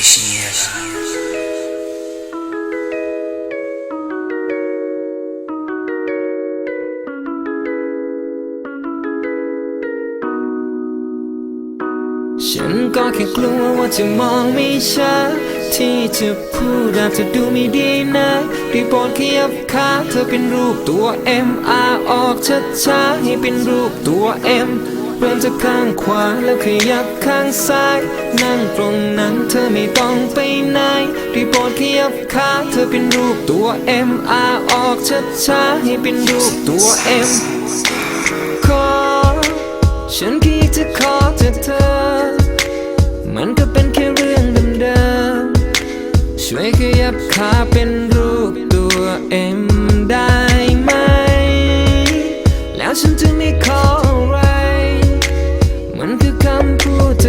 Initiation. ฉันก็แค่กลัวว่าจะมองไม่ชัดที่จะพูดอาจจะดูไม่ดีนะรีบโปรดขยับขาเธอเป็นรูปตัว M R ออกช้าๆให้เป็นรูปตัว M เริ่มจากข้างขวาแล้วขยับข้างซ้าย นั่งตรงนั้นเธอไม่ต้องไปไหนรีบโปรดขยับขาเธอเป็นรูปตัว M R ออกช้าๆให้เป็นรูปตัว M ขอฉันคิดจะขอจากเธอ มันก็เป็นแค่เรื่องเดิมๆช่วยขยับขาเป็นรูปตัว M ได้ไหม แล้วฉันจะ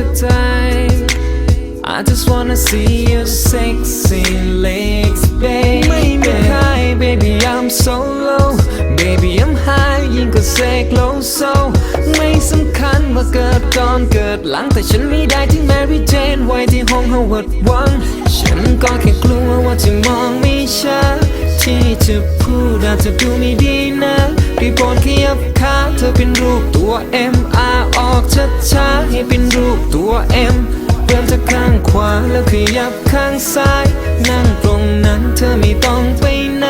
ำพูดจากใจ I just wanna see your sexy legs, baby ไม่มีใคร baby I'm so low baby I'm high ยิ่งกว่าเสกโลโซไม่สำคัญว่าเกิดก่อนเกิดหลังแต่ฉันไม่ได้ที่แมรี่เจนไว้ที่ห้องฮาวาดหวังฉันก็แค่กลัวว่าจะมองไม่ชัดที่จะพูดอาจจะดูไม่ดีนะรีบโปรดขยับขาเธอเป็นรูปตัว M R ออกช้าๆให้เป็น ขยับข้างซ้าย นั่งตรงนั้นเธอไม่ต้องไปไหน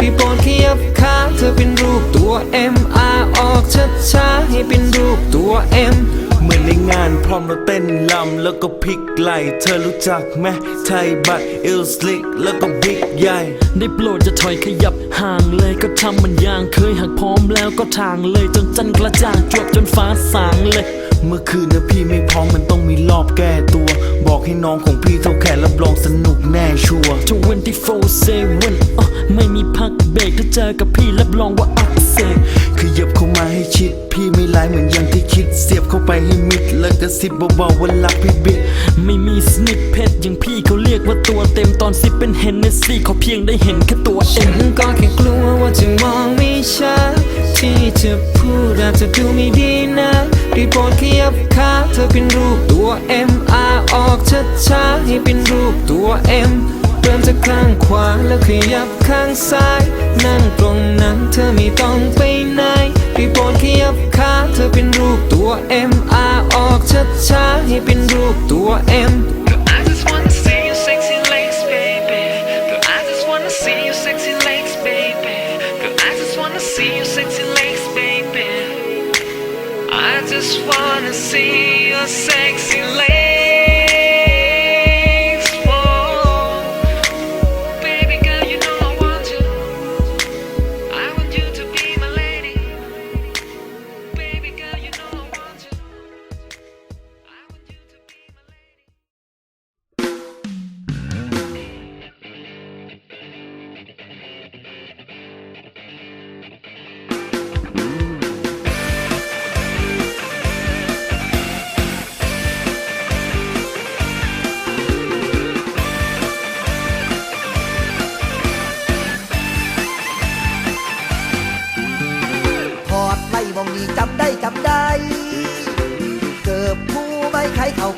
รีบโปรดขยับขาเธอเป็นรูปตัว M R ออกช้าๆให้เป็นรูปตัว M เหมือนในงานพร้อมเราเต้นลำแล้วก็พลิกไหลเธอรู้จักไหมไทยบัตเอลสลิกแล้วก็บิ๊กใหญ่ ได้โปรดจะถอยขยับห่างเลยก็ทำมันอย่างเคยหากพร้อมแล้วก็ทางเลยจนจันกระจ่างจวบจนฟ้าสางเลย เมื่อคืนนะพี่ไม่พร้อมมันต้องมีรอบแก้ตัว บอกให้น้องของพี่เท่าแขนรับรองสนุกแน่ชัวร์24-7อะไม่มีพักเบรกถ้าเจอกับพี่รับรองว่าอักเสบขยับเข้ามาให้ชิด พี่ไม่ร้ายเหมือนอย่างที่คิดเสียบเข้าไปให้มิด แล้วก็สิบเบาๆว่ารักพี่บิ๊กไม่มีสนิปเพชรอย่างพี่เขาเรียกว่าตัวเต็มตอนซิปเป็นเฮนเนสซี่เขาเพียงได้เห็นแค่ตัวเอฉังนก็แค่กลัวว่าจะมองไม่ชัดที่จะพูดอาจจะดูไม่ดีนะ รีโปรดขยับขาเธอเป็นรูปตัว M R ออกช้าๆให้เป็นรูปตัว M เริ่มจากข้างขวาแล้วขยับข้างซ้าย นั่งตรงนั้นเธอไม่ต้อง just wanna see your sexy legs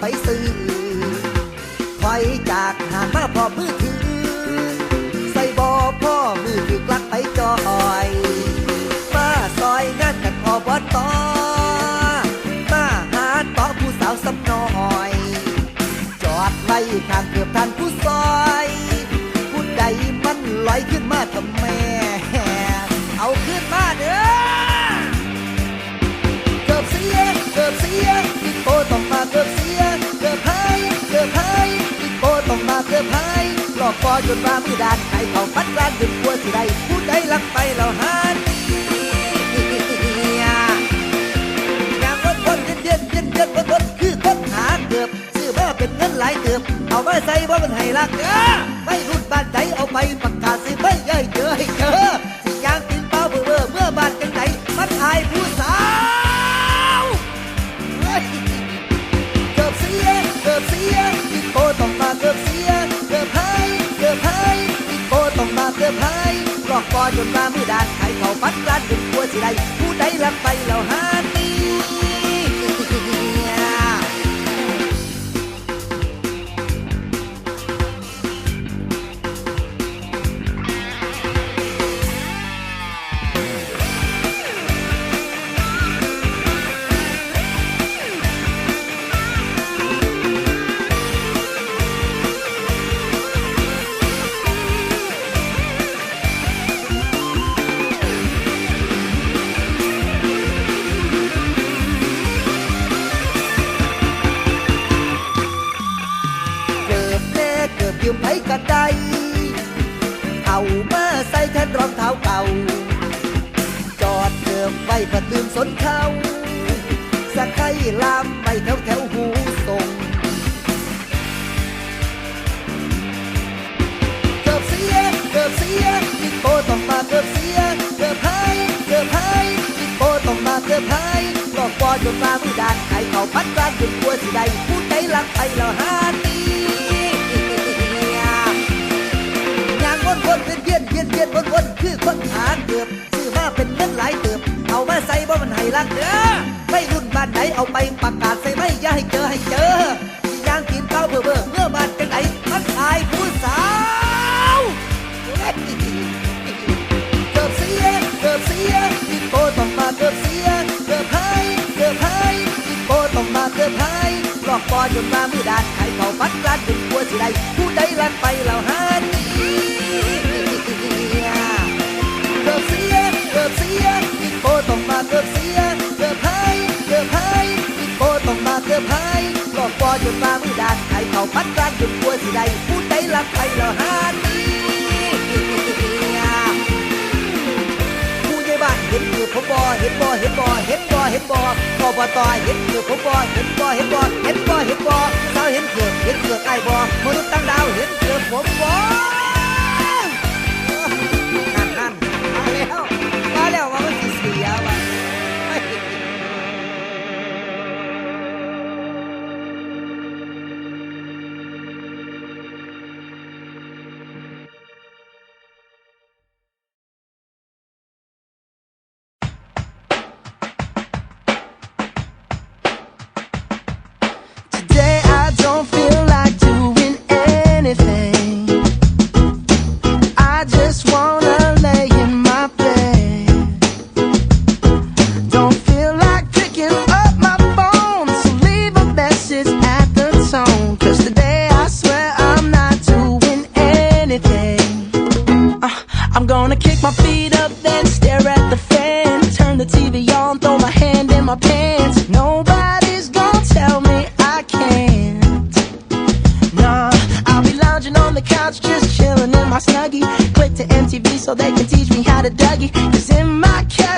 ไปซื้อถอยจากหางมาพร้อมือถือ ใส่บอพ่อมือถือกลักไปจอย มาซอยงานกันอบตมาหาต่อผู้สาวสำน้อย จอดไล่ข้างเกือบทันผู้ซอย ผู้ใดมันลอยขึ้นมาทำแม่ อกอจนมามือดานใครเขาพัดร้านจนกลัวสิได้ผู้ใดลักไปแล้วหาหนีอย่ามรถคนเย็นเย็นเย็นเย็นรถคือคนหาเกือบซื้อมาเป็นเงินหลายเกือบเอามาใส่ว่ามันให้ลักเออไม่รุ่นบ้านใดเอาไปประกาศสิไม่ย่อยเจอให้ จนมามือดานใครเขาปัดร้านจนกลัวสิได้ผู้ใดลักไปแล้วหานี ยืมไผกันได้เอามาใส่แทนรองเท้าเก่า จอดเติมไว้ประตื่นสนเขาสักไข่ลามไปแถวแถวหูส่งเกือบเสียเกือบเสียปิดโปต้องมาเกือบเสียเกือบหายเกือบหายปิดโปต้องมาเกือบหายหลอกอจนมามือดานไข่เขาพัดร้านจนกลัวสิได้ผู้ใจลักไปแล้วหาตี เวียนเวียนเวียนวนวนคือคนหาเกือบซื้อมาเป็นเงินหลายเติบเอามาใส่บ่มันให้รักเด้อไม่รุ่นบ้านไหนเอาไปประกาศใส่ไม่อย่าให้เจอให้เจอที่ยางกินข้าเบื่อเบื่อเมื่อบาจังไหนมันอายผู้สาวเกือบเสียเกือบเสียปิดโปต้องมาเกือบเสียเกือบหายเกือบหายปิดโปต้องมาเกือบหายหลอกบอจนมามือดานไข่เขาฟัดร้านจนกลัวสิได้ผู้ใดลันไปแล้วหานี ต้องมาเกือบเสียเกือบหายเกือบหายปิดโปต้องมาเกือบหายหลอกบอจนมามือดานไข่เขาฟัดร้านจนกลัวสิได้ผู้ใดลันไปแล้วหานี่ผู้ใหญ่บ้านเห็นคือผมบอเห็นบอเห็นบอเห็นบอเห็นบอบอบตเห็นคือผมบอเห็นบอเห็นบอเห็นบอเห็นบอ I just wanna lay in my bed. Don't feel like picking up my phone, so leave a message at the tone. Cause today I swear I'm not doing anything. Uh, I'm gonna kick my feet up, then stare so they can teach me how to Dougie. Cause in my castle,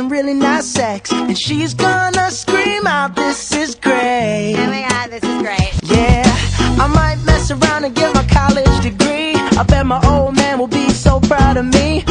some really nice sex, and she's gonna scream out, "This is great." Oh my god, this is great. Yeah, I might mess around and get my college degree. I bet my old man will be so proud of me.